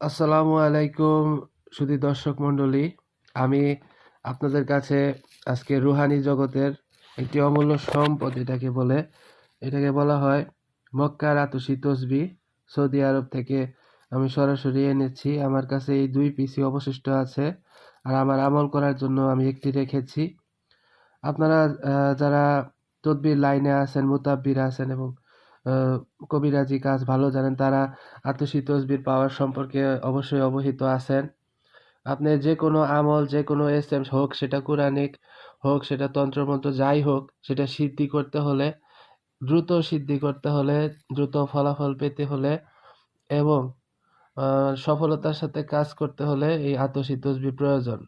আসসালামু আলাইকুম সুধী দর্শক মণ্ডলী। আমি আপনাদের কাছে আজকে রুহানি জগতের একটি অমূল্য সম্পদ, এটাকে বলে, এটাকে বলা হয় মক্কার আতসি তসবি। সৌদি আরব থেকে আমি সরাসরি এনেছি। আমার কাছে এই দুই পিসি অবশিষ্ট আছে আর আমার আমল করার জন্য আমি একটি রেখেছি। আপনারা যারা তদবির লাইনে আছেন, মুতাব্বির আছেন এবং কবিরাজি কাজ ভালো জানেন, তারা আতসী তসবির পাওয়ার সম্পর্কে অবশ্যই অবহিত আছেন। আপনি যে কোনো আমল, যে কোনো এস এম হোক, সেটা কোরআনিক হোক, সেটা তন্ত্রমন্ত্র যাই হোক, সেটা সিদ্ধি করতে হলে, দ্রুত সিদ্ধি করতে হলে, দ্রুত ফলাফল পেতে হলে এবং সফলতার সাথে কাজ করতে হলে এই আতসী তসবি প্রয়োজন।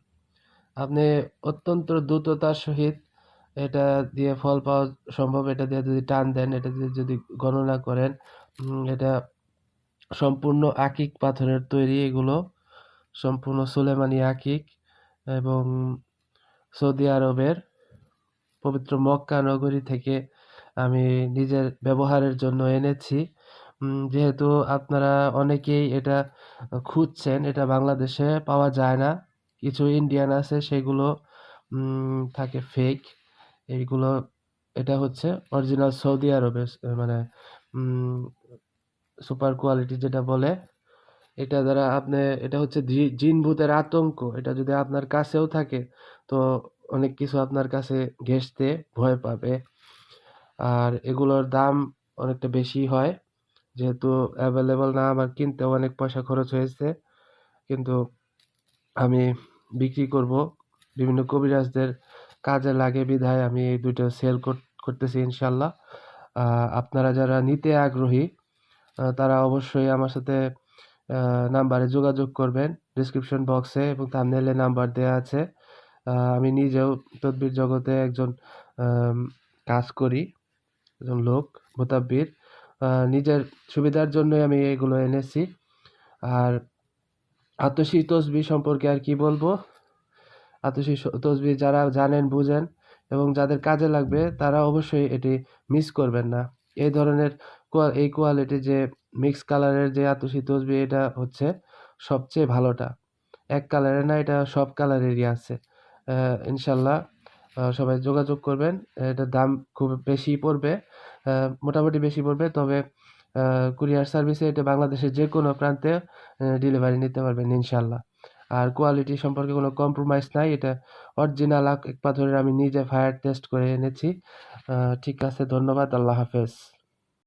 আপনি অত্যন্ত দ্রুততার সহিত এটা দিয়ে ফল পাওয়া সম্ভব, এটা দিয়ে যদি টান দেন, এটা দিয়ে যদি গণনা করেন এটা সম্পূর্ণ আকিক পাথরের তৈরি, এগুলো সম্পূর্ণ সুলেমানি আকিক এবং সৌদি আরবের পবিত্র মক্কা নগরী থেকে আমি নিজের ব্যবহারের জন্য এনেছি। যেহেতু আপনারা অনেকেই এটা খুঁজছেন, এটা বাংলাদেশে পাওয়া যায় না, কিছু ইন্ডিয়ান আছে, সেগুলো থাকে ফেক এইগুলো এটা হচ্ছে অরিজিনাল সৌদি আরবের মানে সুপার কোয়ালিটি যেটা বলে, এটা দ্বারা আপনি, এটা হচ্ছে জি- জিন ভূতের আতঙ্ক। এটা যদি আপনার কাছেও থাকে, তো অনেক কিছু আপনার কাছে ঘেঁষতে ভয় পাবে। আর এগুলোর দাম অনেকটা বেশি হয়, যেহেতু অ্যাভেলেবল না আমার কিনতেও অনেক পয়সা খরচ হয়েছে। কিন্তু আমি বিক্রি করব বিভিন্ন কবিরাজদের কাজে লাগে বিধায় আমি এই দুটো সেল করতেছি ইনশাল্লাহ। আপনারা যারা নিতে আগ্রহী তারা অবশ্যই আমার সাথে নাম্বারে যোগাযোগ করবেন ডিসক্রিপশন বক্সে এবং থাম্বনেলে নাম্বার দেওয়া আছে। আমি নিজেও তদবির জগতে একজন কাজ করি, একজন লোক, মোতাব্বির। নিজের সুবিধার জন্যই আমি এগুলো এনেছি। আর আতসী তসবি সম্পর্কে আর কি বলব? আতসী স- তসবি যারা জানেন, বুঝেন এবং যাদের কাজে লাগবে তারা অবশ্যই এটি মিস করবেন না। এই ধরনের এই কোয়ালিটি যে মিক্স কালারের যে আতসী তসবি এটা হচ্ছে সবচেয়ে ভালোটা। এক কালারের না, এটা সব কালারেরই আছে। ইনশাল্লাহ সবাই যোগাযোগ করবেন। এটার দাম খুব বেশি পড়বে মোটামুটি বেশি পড়বে, তবে কুরিয়ার সার্ভিসে এটা বাংলাদেশের যে কোনো প্রান্তে ডেলিভারি নিতে পারবেন ইনশাল্লাহ। আর কোয়ালিটি সম্পর্কে কোনো কম্প্রোমাইজ নাই। এটা অরিজিনাল এক পাথরের আমি নিজে ফায়ার টেস্ট করে এনেছি। ঠিক আছে, ধন্যবাদ, আল্লাহ হাফেজ।